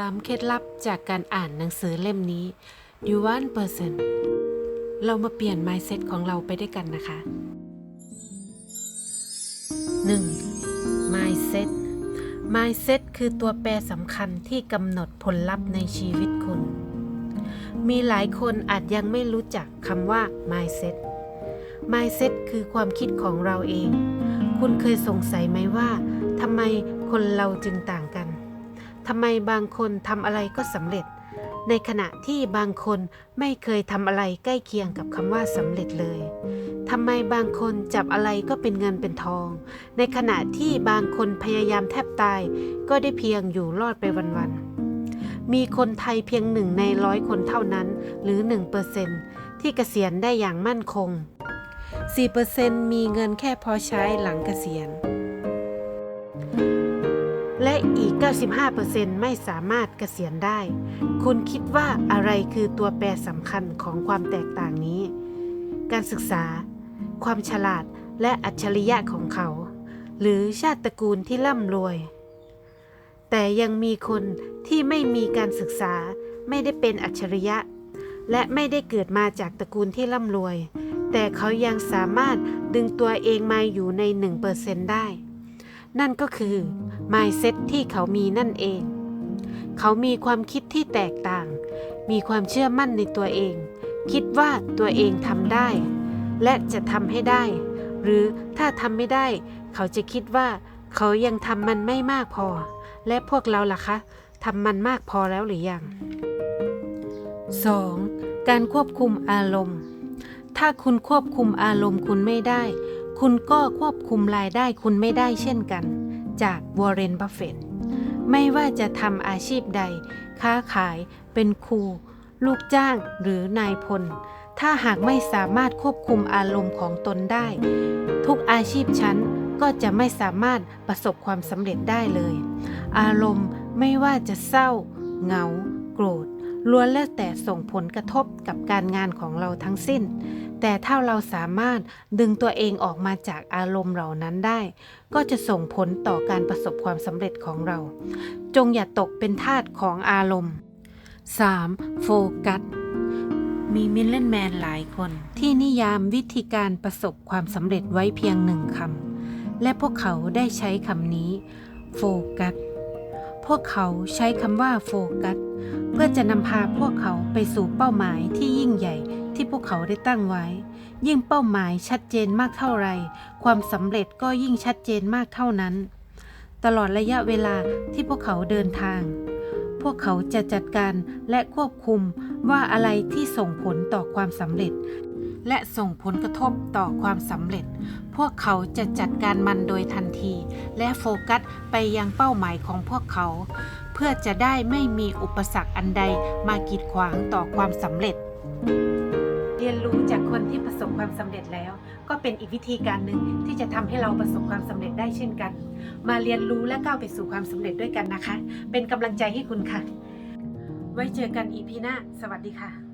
สามเคล็ดลับจากการอ่านหนังสือเล่มนี้ You One Person เรามาเปลี่ยน mindset ของเราไปด้วยกันนะคะ 1. mindset mindset คือตัวแปรสำคัญที่กำหนดผลลัพธ์ในชีวิตคุณ มีหลายคนอาจยังไม่รู้จักคำว่า mindset mindset คือความคิดของเราเอง คุณเคยสงสัยไหมว่าทำไมคนเราจึงต่างกัน ทำไมบางคนทำอะไรก็สำเร็จ ในขณะที่บางคนไม่เคยทำอะไรใกล้เคียงกับคำว่าสำเร็จเลยทำไมบางคนจับอะไรก็เป็นเงินเป็นทอง ในขณะที่บางคนพยายามแทบตาย ก็ได้เพียงอยู่รอดไปวันๆ มีคนไทยเพียงหนึ่งในร้อยคนเท่านั้น หรือ1%ที่เกษียณได้อย่างมั่นคง 4%มีเงินแค่พอใช้หลังเกษียณ และอีก 95%ไม่สามารถเกษียณได้ คุณคิดว่าอะไรคือตัวแปรสำคัญของความแตกต่างนี้ การศึกษา ความฉลาดและอัจฉริยะของเขา หรือชาติตระกูลที่ร่ำรวย แต่ยังมีคนที่ไม่มีการศึกษาไม่ได้เป็นอัจฉริยะ และไม่ได้เกิดมาจากตระกูลที่ร่ำรวย แต่เขายังสามารถดึงตัวเองมาอยู่ใน 1%ได้ นั่นก็คือ mindset ที่เขามีนั่นเอง เขามีความคิดที่แตกต่าง มีความเชื่อมั่นในตัวเอง คิดว่าตัวเองทำได้ และจะทำให้ได้ หรือถ้าทำไม่ได้ เขาจะคิดว่า เขายังทำมันไม่มากพอ และพวกเราล่ะคะทำมันมากพอแล้วหรือยัง 2. การควบคุมอารมณ์ ถ้าคุณควบคุมอารมณ์คุณไม่ได้ คุณก็ควบคุมรายได้คุณไม่ได้เช่นกัน จากวอร์เรนบัฟเฟตไม่ว่าจะทำอาชีพใด ค้าขายเป็นครู ลูกจ้างหรือนายพล ถ้าหากไม่สามารถควบคุมอารมณ์ของตนได้ ทุกอาชีพชั้นก็จะไม่สามารถประสบความสำเร็จได้เลย อารมณ์ไม่ว่าจะเศร้า เหงา โกรธล้วนแล้วแต่ส่งผลกระทบกับการงานของเราทั้งสิ้น แต่ถ้าเราสามารถดึงตัวเองออกมาจากอารมณ์เหล่านั้นได้ ก็จะส่งผลต่อการประสบความสำเร็จของเรา จงอย่าตกเป็นทาสของอารมณ์ 3. โฟกัสมีมิลเลนแมนหลายคน ที่นิยามวิธีการประสบความสำเร็จไว้เพียงหนึ่งคำ และพวกเขาได้ใช้คำนี้ โฟกัส พวกเขาใช้คำว่าโฟกัส เพื่อจะนำพาพวกเขาไปสู่เป้าหมายที่ยิ่งใหญ่ ที่พวกเขาได้ตั้งไว้ ยิ่งเป้าหมายชัดเจนมากเท่าไร ความสำเร็จก็ยิ่งชัดเจนมากเท่านั้น ตลอดระยะเวลาที่พวกเขาเดินทาง พวกเขาจะจัดการและควบคุมว่าอะไรที่ส่งผลต่อความสำเร็จ และส่งผลกระทบต่อความสำเร็จ พวกเขาจะจัดการมันโดยทันที และโฟกัสไปยังเป้าหมายของพวกเขา เพื่อจะได้ไม่มีอุปสรรคอันใดมากีดขวางต่อความสำเร็จ เรียนรู้จากคนที่ประสบความสำเร็จแล้ว ก็เป็นอีกวิธีการหนึ่งที่จะทำให้เราประสบความสำเร็จได้เช่นกัน มาเรียนรู้และก้าวไปสู่ความสำเร็จด้วยกันนะคะ เป็นกำลังใจให้คุณค่ะ ไว้เจอกันอีพีหน้า สวัสดีค่ะ